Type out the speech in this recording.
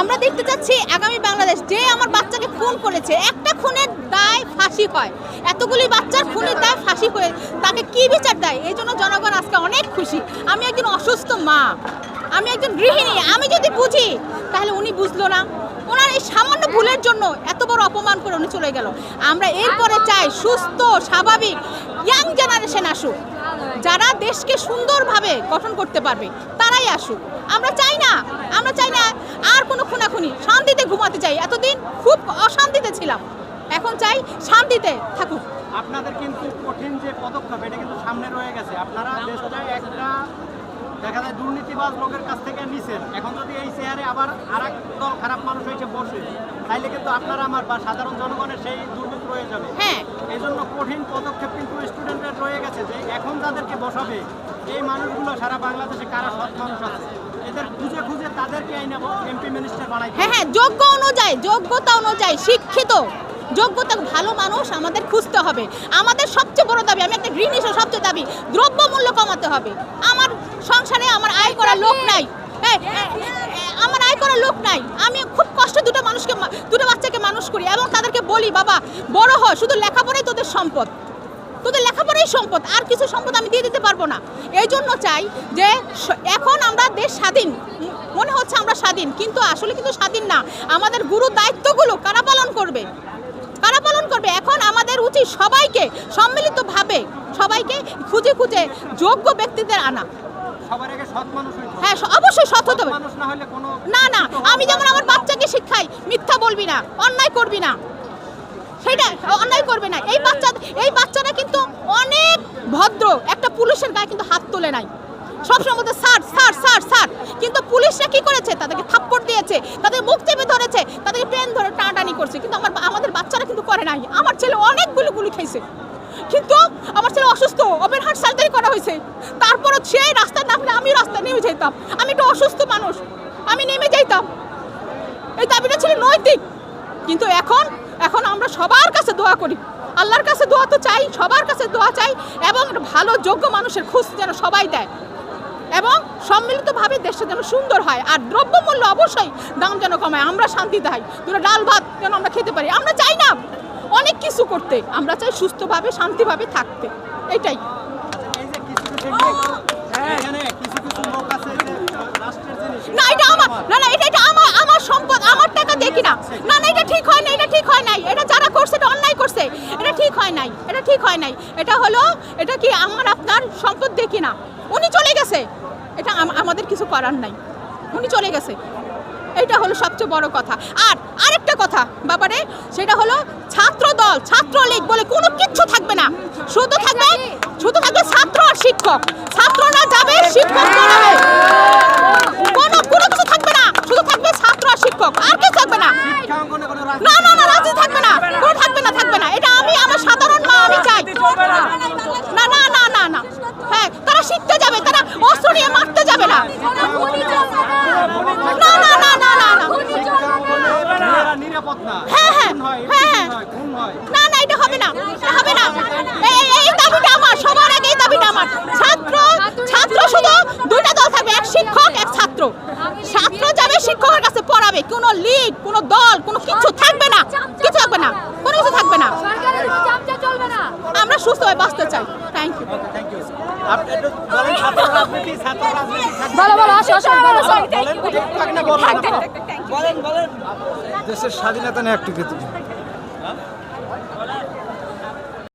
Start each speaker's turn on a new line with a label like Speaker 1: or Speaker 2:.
Speaker 1: আমরা দেখতে চাচ্ছি আগামী বাংলাদেশ যে আমার বাচ্চাকে খুন করেছে, একটা খুনের দায় ফাঁসি হয়। এতগুলি বাচ্চার খুনের দায় ফাঁসি হয়ে তাকে কি বিচার দেয়? এই জন্য জনগণ আজকে অনেক খুশি। আমি একজন অসুস্থ মা, আমি একজন গৃহিণী, আমি যদি বুঝি, তাহলে উনি বুঝলো না। ওনার এই সামান্য ভুলের জন্য এত বড় অপমান করে উনি চলে গেল। আমরা এরপরে চাই সুস্থ, স্বাভাবিক ইয়াং জেনারেশন আসুক। যারা দেশকে সুন্দরভাবে গঠন করতে পারবে, তারাই আসুক। আমরা চাই না আমরা চাই না আর কোনো খুনাখুনি ঘুমাতে চাই। এতদিন খুব অশান্তিতে ছিলাম। এখন চাই শান্তিতে থাকুক।
Speaker 2: আপনাদের কিন্তু কঠিন যে পদক্ষেপ এটা কিন্তু সামনে রয়ে গেছে। আপনারা দেশটায় একটা দেখা যায় দুর্নীতিবাজ লোকের কাছ থেকে নিছেন। এখন যদি এই চেয়ারে আবার আর দল খারাপ মানুষ এসে বসে তাইলে কিন্তু আপনারা আমার বা সাধারণ জনগণের সেই দুর্নীতি রয়ে যাবে।
Speaker 1: হ্যাঁ।
Speaker 2: এই জন্য কঠিন পদক্ষেপ কিন্তু স্টুডেন্টের রয়ে গেছে যে এখন যাদেরকে বসাবে এই মানুষগুলো সারা বাংলাদেশে কারা সৎ মানুষ আছে?
Speaker 1: হ্যাঁ হ্যাঁ যোগ্য অনুযায়ী যোগ্যতা অনুযায়ী শিক্ষিত যোগ্যতা ভালো মানুষ আমাদের খুঁজতে হবে। আমাদের সবচেয়ে বড় দাবি আমি একটা গ্রিন ইস্যু সবচেয়ে দাবি দ্রব্য মূল্য কমাতে হবে। আমার সংসারে আমার আয় করার লোক নাই। এই, এ, এ, আমার আয় করার লোক নাই। আমি খুব কষ্টে দুটো মানুষকে দুটো বাচ্চাকে মানুষ করি এবং তাদেরকে বলি বাবা বড় হ শুধু লেখাপড়াই তোদের সম্পদ। তোদের লেখাপড়াই সম্পদ আর কিছু সম্পদ আমি দিয়ে দিতে পারব না। এই জন্য চাই যে এখন আমরা দেশ স্বাধীন মনে হচ্ছে আমরা স্বাধীন কিন্তু আসলে কিন্তু স্বাধীন না। আমাদের গুরু দায়িত্বগুলো কারা পালন করবে? কারা পালন করবে? এখন আমাদের উচিত সবাইকে সম্মিলিতভাবে সবাইকে খুঁজে খুঁজে যোগ্য ব্যক্তিদের আনা। হ্যাঁ অবশ্যই সৎ হতে হবে।
Speaker 2: না
Speaker 1: না আমি যেমন আমার বাচ্চাকে শিক্ষাই মিথ্যা বলবি না অন্যায় করবি না। সেটা অন্যায় করবে না। এই বাচ্চা, এই বাচ্চারা কিন্তু অনেক ভদ্র। একটা পুলিশের গায়ে কিন্তু হাত তোলে নাই। সবসময় বলতে, স্যার স্যার স্যার স্যার। কিন্তু পুলিশরা কি করেছে? তাদেরকে থাপ্পড় দিয়েছে, তাদের মুখ চেপে ধরেছে তাদেরকে পেন ধরে টানাটানি করছে। কিন্তু আমার আমাদের বাচ্চারা কিন্তু করে নাই। আমার ছেলে অনেকগুলো গুলি খাইছে। কিন্তু আমার ছেলে অসুস্থ, ওপেন হার্ট সার্জারি করা হয়েছে। তারপরও সেই রাস্তায় নামলে আমি রাস্তায় নেমে যেতাম। আমি একটা অসুস্থ মানুষ। আমি নেমে যাইতাম। এই দাবিটা ছিল নৈতিক। কিন্তু এখন এখন আমরা সবার কাছে দোয়া করি। আল্লাহর কাছে দোয়া তো চাই সবার কাছে দোয়া চাই এবং ভালো যোগ্য মানুষের খোঁজ যেন সবাই দেয় এবং সম্মিলিতভাবে দেশটা যেন সুন্দর হয় আর দ্রব্যমূল্য অবশ্যই দাম যেন কমায় আমরা শান্তি দেয় দুটো ডাল ভাত যেন আমরা খেতে পারি আমরা চাই না অনেক কিছু করতে আমরা চাই সুস্থভাবে শান্তিভাবে থাকতে এটাই।
Speaker 2: এই যে কিছু কিছু লোক- এখানে কিছু কিছু লোক আছে যে রাষ্ট্রের জিনিস।
Speaker 1: না এটা আমার না না এটা এটা আমার আমার সম্পদ আমার টাকা দেখি না না না এটা ঠিক হয় না এটা ঠিক হয় নাই এটা যারা করছে এটা অন্যায় করছে এটা ঠিক হয় নাই। এটা ঠিক হয় নাই। এটা হলো, এটা কি আমার আপনার সম্পদ দেখি না উনি চলে গেছে। এটা আমাদের কিছু করার নাই। উনি চলে গেছে। এটা হলো সবচেয়ে বড় কথা। আর আরেকটা কথা ব্যাপারে, সেটা হলো ছাত্র দল ছাত্র লীগ বলে কোনো কিচ্ছু থাকবে না। শুধু থাকবে শুধু থাকবে ছাত্র আর শিক্ষক। ছাত্ররা যাবে, শিক্ষক কোনো কোনো কিছু থাকবে না শুধু থাকবে ছাত্র আর শিক্ষক আর কিছু থাকবে না
Speaker 2: শিক্ষাঙ্গনে কোনো
Speaker 1: না
Speaker 2: রাজনীতি
Speaker 1: না না রাজি থাকবে না কোনো থাকবে না থাকবে না এটা আমি আমার সাধারণ মা আমি চাই না না না না না হ্যাঁ তারা শিখতে যাবে তারা অস্ত্র নিয়ে মারতে যাবে না না না না না না না
Speaker 2: মেয়েরা নিরাপদ না।
Speaker 1: হ্যাঁ, হ্যাঁ,
Speaker 2: হ্যাঁ,
Speaker 1: হয়
Speaker 2: হয়।
Speaker 1: না না এটা হবে না এটা হবে না। এই দাবিটা আমার সবার আগে এই দাবিটা আমার। ছাত্র ছাত্র শুধু দুইটা দল থাকবে এক শিক্ষক এক ছাত্র। ছাত্র যাবে শিক্ষকের কাছে পড়াবে। কোনো লিগ কোনো দল কোনো কিছু থাকবে না কিছু থাকবে না কোনো কিছু থাকবে না। আমরা সুস্থভাবে বাঁচতে চাই। থ্যাংক ইউ
Speaker 3: বলো বলো আসো আসো বলো
Speaker 4: দেশের স্বাধীনতা নিয়ে একটু কিছু